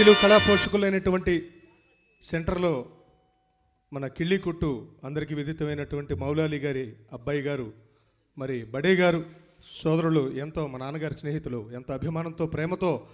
కళామహనీయులు కళా పోషకులైనటువంటి సెంటర్లో మన కిళ్ళి కుట్టు అందరికీ విదితమైనటువంటి మౌలాలి గారి అబ్బాయి గారు మరి బడే గారు సోదరులు ఎంతో మా నాన్నగారి స్నేహితులు ఎంతో అభిమానంతో ప్రేమతో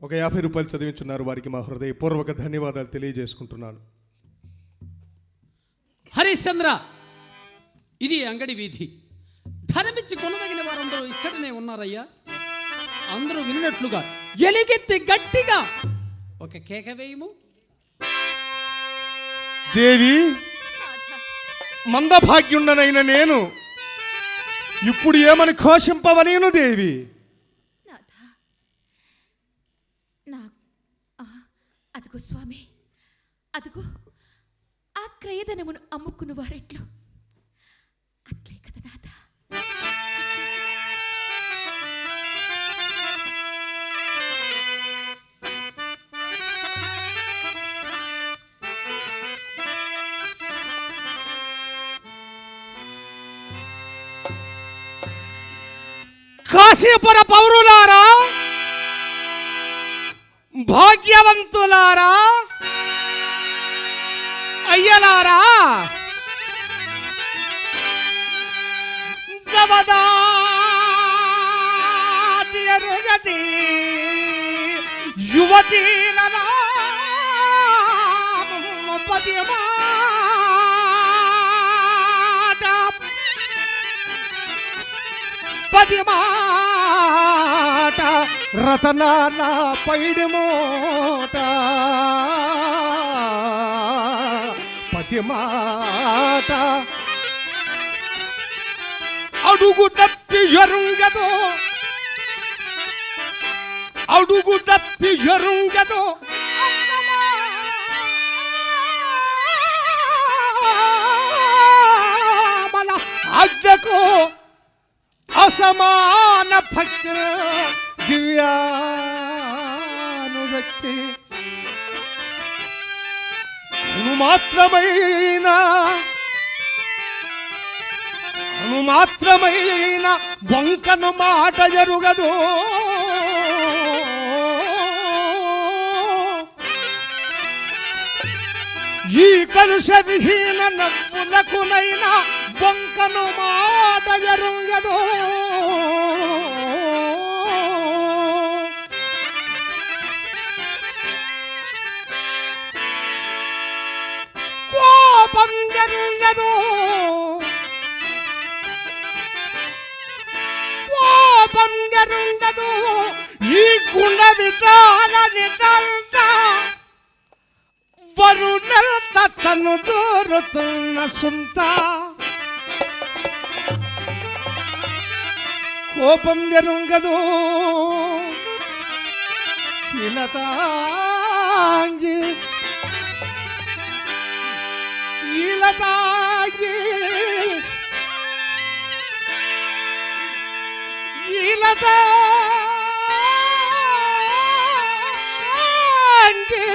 ఒక యాభై రూపాయలు చదివించున్నారు. వారికి మా హృదయపూర్వక ధన్యవాదాలు తెలియజేసుకుంటున్నాను. హరిశ్చంద్ర ఇది అంగడి వీధి. ధనమిచ్చి కొనదగిన వారందరూ ఇచ్చటనే ఉన్నారయ్యా. అందరూ వినట్లుగా ఎలిగెత్తి గట్టిగా ఒక కేక వేయము దేవి మందభాగ్యుండనైన నేను ఇప్పుడు ఏమని ఘోషింపవనేను దేవి? నాథ నా ఆ, అదిగో స్వామి అదిగో ఆ క్రయధనమును అమ్ముకున్న వారెట్లు. అట్లే కాశీపుర పౌరులారా భాగ్యవంతులారా అయ్యలారా జవదాగతి యువతీలరా పదిమాట పది మాట రతనాల పైడి మూట. పది మాట. అడుగు తప్పి ఎరుంగదు. అడుగు తప్పి ఎరుంగదు. మన అద్దకు సమాన భక్తి దివ్యానుభక్తి. అను మాత్రమైన మాత్రమైన వంకను మాట జరుగదు ఈ కలుష విహీన నవ్వులకునైనా బొంకను మాట జరుగదు కోపం జరుగదు కోపం జరుగదు ఈ గుండె విధాన నిదంత. వరుణంత తను దూరుతున్న సుంతా. కోపం జరుగదు ఇలతాంగి ఇలతాంగి ఇలతాంగి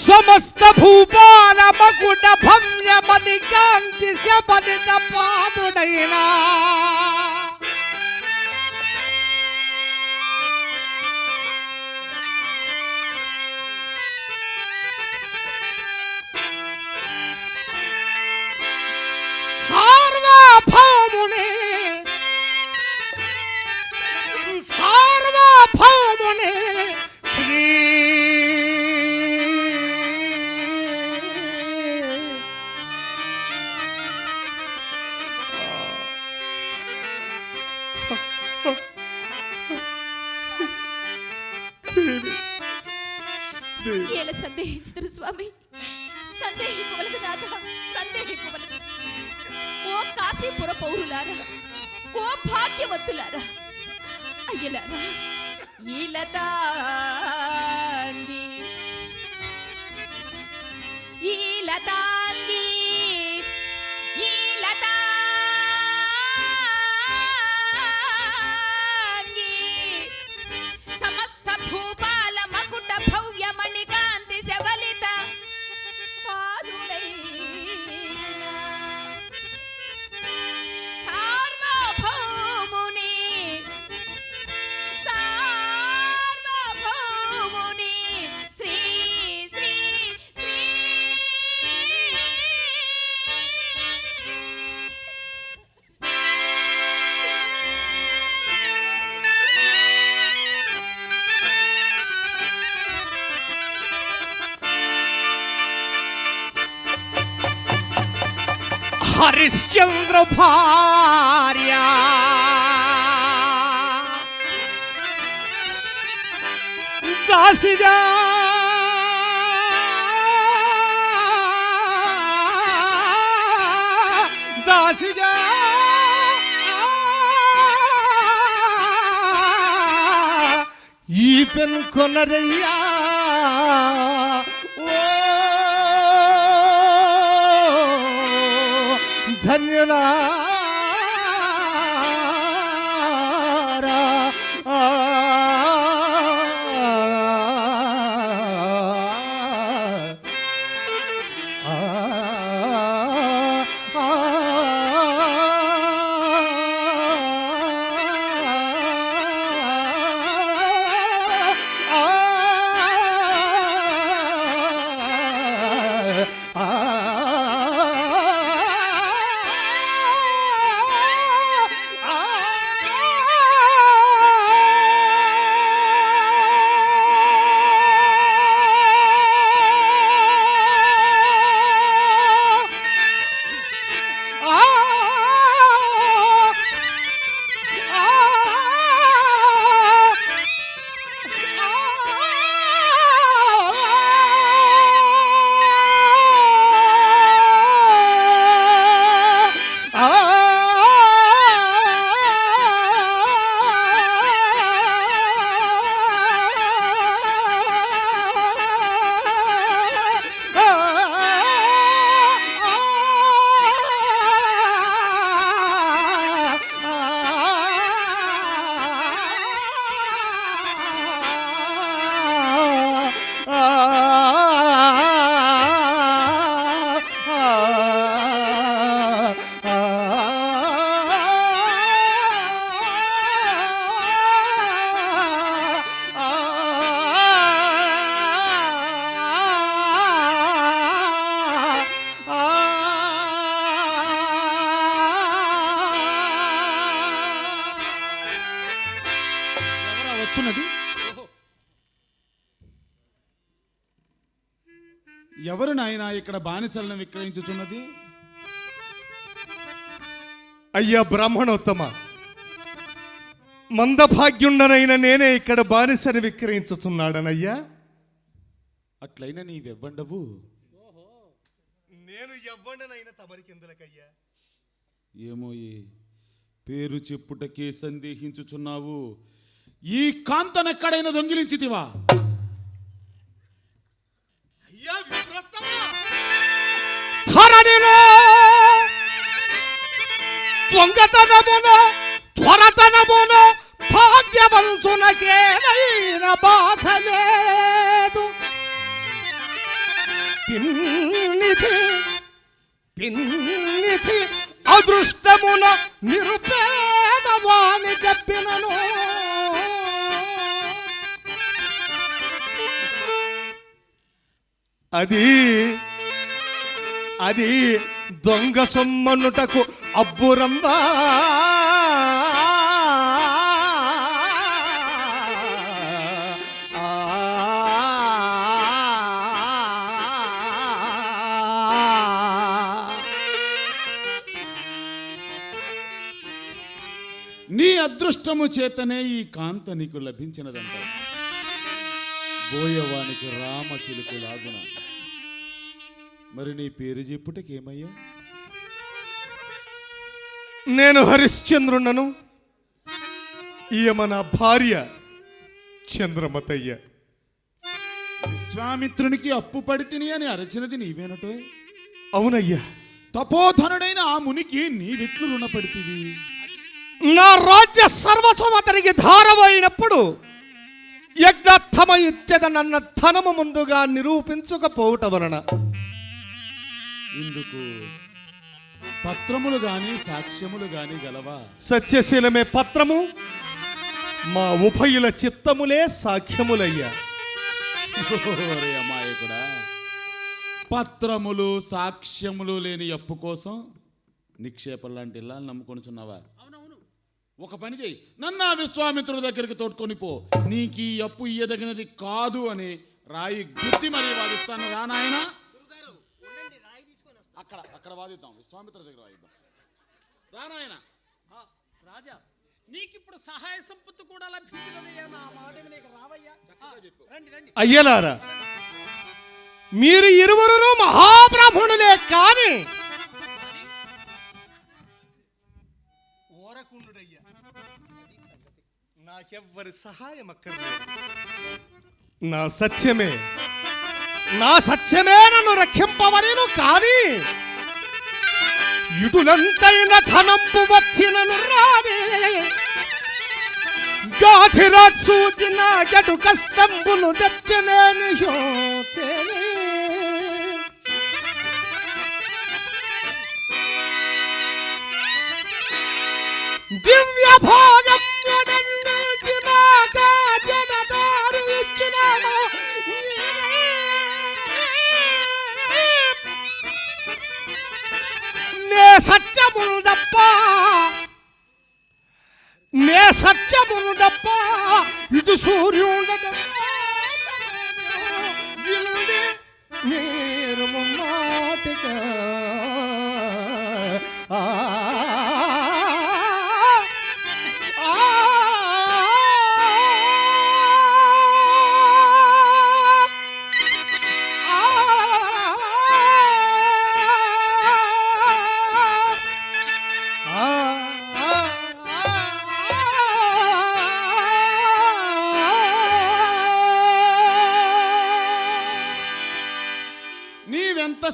సమస్త భూపాల మకుట భవ్యమని కాంతి శబలిత పాదుడైనా సార్వభౌముని శ్రీ దేవి దేవి ఎలా సందేహించుతారు స్వామి సందేహింపవలదు నాథ సందేహింపవలదు ఓ కాశీపుర పౌరులారా ఓ భాగ్యవంతులారా అయ్యలారా ఈ లతాంగి ఈ హరిశ్చంద్ర భార్య దాసిగా దాసిగా ఈ పెన్ కొనరయ్యా धन्यवाद ఇక్కడ బానిసలను విక్రయించుచున్నది? అయ్యా బ్రాహ్మణోత్తమ మందభాగ్యుండనైన నేనే ఇక్కడ బానిసని విక్రయించుతున్నాడనయ్యా అట్లయినా నీవెవ్వండవు? నేను ఎవ్వడనైనా తమరికి ఎందులకయ్యా? ఏమో ఈ పేరు చెప్పుటకే సందేహించుచున్నావు. ఈ కాంతనెక్కడైనా దొంగిలించితివా? ధరణిలో దొంగతనమును త్వరతనమును భాగ్యవంతునకేనైన బాధ లేదు. పిన్నిధి పిన్నిధి అదృష్టమున నిరుపేదవాణి చెప్పినను. అది అది దొంగ సొమ్మనుటకు అబ్బురమ్మా. నీ అదృష్టము చేతనే ఈ కాంత నీకు లభించినదంట. బోయవానికి రామ చిలుకు లాగున మరి నీ పేరు చెప్పుటకేమయ్యా నేను హరిశ్చంద్రున్నను ఈయమ నా భార్య చంద్రమతయ్య. విశ్వామిత్రునికి అప్పు పడితిని అని అరచినది నీవేనటో? అవునయ్యా. తపోధనుడైన ఆ మునికి నీవెట్లు రుణపడితివి? నా రాజ్య సర్వస్వం అతనికి ధారమైనప్పుడు యజ్ఞార్థమ ఇచ్చదనన్న ధనము ముందుగా నిరూపించకపోవట వలన ఇందుకు పత్రములు గాని సాక్ష్యములు గాని గలవా? సత్యశీలమే పత్రము మా ఉభయుల చిత్తములే సాక్ష్యములయ్యా. ఓరే అమాయకుడా పత్రములు సాక్ష్యములు లేని అప్పు కోసం నిక్షేపం లాంటి ఇల్లాలు నమ్ముకొనుచున్నావా? ఒక పని చెయ్యి నన్ను ఆ విశ్వామిత్రుడి దగ్గరికి తోడుకొని పో. నీకు ఈ అప్పు ఇయ్యదగినది కాదు అని రాయి గుర్తి మరీ వాదిస్తాను. రా నాయనా. అక్కడ అక్కడ వాదిద్దాం విశ్వామిత్ర దగ్గర వాదిద్దాం. రానాయన ఆ, రాజా నీకిప్పుడు సహాయ సంపత్తి కూడా లభించినదయ్యా నా మాట నీకు రావయ్యా. ఆ, రండి రండి. అయ్యలారా మీరు ఇరువురు మహాబ్రాహ్మణులే కాని ఓరకుండుడయ్యా. నాకెవ్వరి సహాయం అక్కర్లేదు. నా సత్యమే. నా సత్యమే నన్ను రక్షింపవలేను కాని ఇటులంతైన ధనంపు వచ్చినను రావే గాథిరాట్ సూచిన గడు కష్టంబులు తెచ్చనేను యోతే Soriona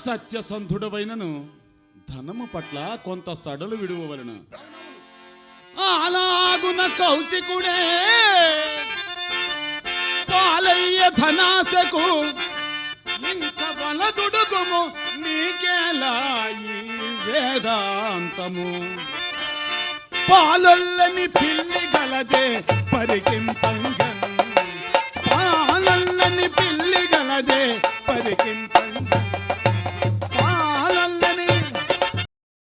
సత్యసంధుడవైనను ధనము పట్ల కొంత సడలు విడువ అలాగున కౌశికుడే పాలయ్య ధనాశకు ఇంక వలదుడుకుము నీకేలా వేదాంతము? పాలల్లని పిల్లి గలదే పరికింపంగన్ పాలల్లని పిల్లి గలదే పరికింప